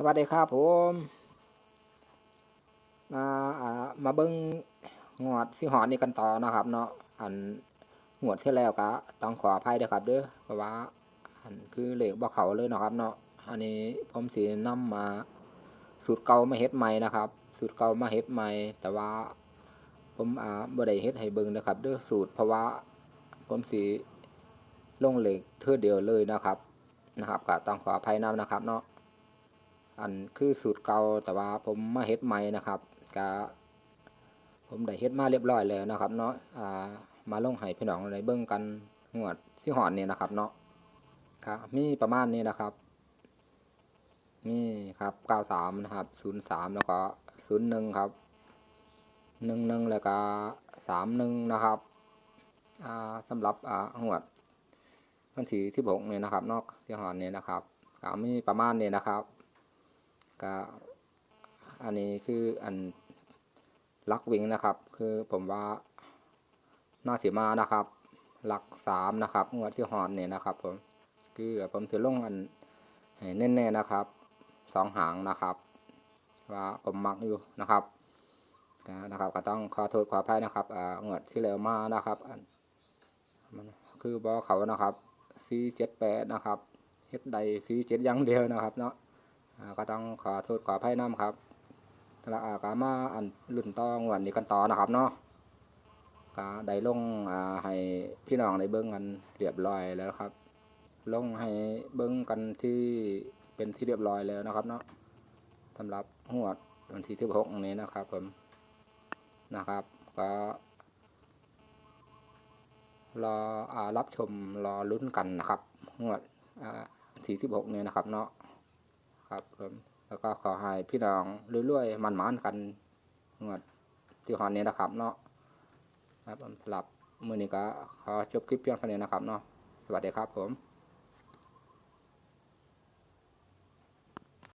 สวัสดีครับผมมาอ่ามาเบิ้งงวดที่หอนี่กันต่อนะครับ เนาะอันงวดที่แล้วก็ต้องขออภัยด้วยครับเด้อเพราะว่า อันคือเหล็กบ่เขาเลยนะครับ เนาะอันนี้ผมสีนำมาสูตรเก่ามาเฮ็ดใหม่นะครับสูตรเก่ามาเฮ็ดใหม่ แต่ว่า ผมอ่าบ่ได้เฮ็ดให้เบิ่งนะครับเด้อสูตรเพราะว่า ผมสีลงเหล็กเทื่อเดียวเลยนะครับนะครับก็ต้องขออภัยนํนะครับ เนาะ อันคือสูตรเก่าแต่ว่าผมมาเฮ็ดใหม่นะครับก็ผมได้เฮ็ดมาเรียบร้อยแล้วนะครับ เนาะอ่ามาลงให้พี่น้องได้เบิ่งกันงวดที่หอนนี่นะครับ เนาะครับมีประมาณนี้นะครับนี่ครับ93นะครับ03แล้วก็01ครับ11แล้วก็31นะครับอ่าสำหรับอ่างวดวันที่16นี่ยนะครับเนาะที่หอนนี่นะครับก็มีประมาณนี้นะครับ ก็อันนี้คืออันลักวิงนะครับ คือผมว่าน่าเสียมานะครับ หลักสามนะครับงวดที่หอนเนี่ยนะครับ ผมคือผมถือลงอันแน่ๆนะครับสองหางนะครับ ว่าผมมักอยู่นะครับนะครับก็ต้องขอโทษขออภัยนะครับอ่างวดที่แล้วมานะครับมันคือบอเขานะครับซีเจ็ดแปดนะครับเฮ็ดใดซีเจ็ดยังเดียวนะครับเนาะ ก็ต้องขอโทษขออภัยน้ำครับแล้วอ่าก็มาอันรุ่นต้องวันนี้กันต่อนะครับเนาะก็ได้ลงให้พี่น้องได้เบิ้งกันเรียบร้อยแล้วครับ ลงให้เบิ้งกันที่เป็นที่เรียบร้อยแล้วนะครับเนาะสำหรับหวดวันที่ที่หกนี้นะครับผมนะครับ ก็รออรับชมรอลุ้นกันนะครับงวดวันที่ที่หกนี้นะครับเนาะ ครับผมแล้วก็ขอให้พี่น้องรวยๆมันๆกันงวดที่หอนนี้นะครับเนาะครับผมสำหรับมือนี้ก็ขอจบคลิปเพียงเท่านี้นะครับเนาะสวัสดีครับผม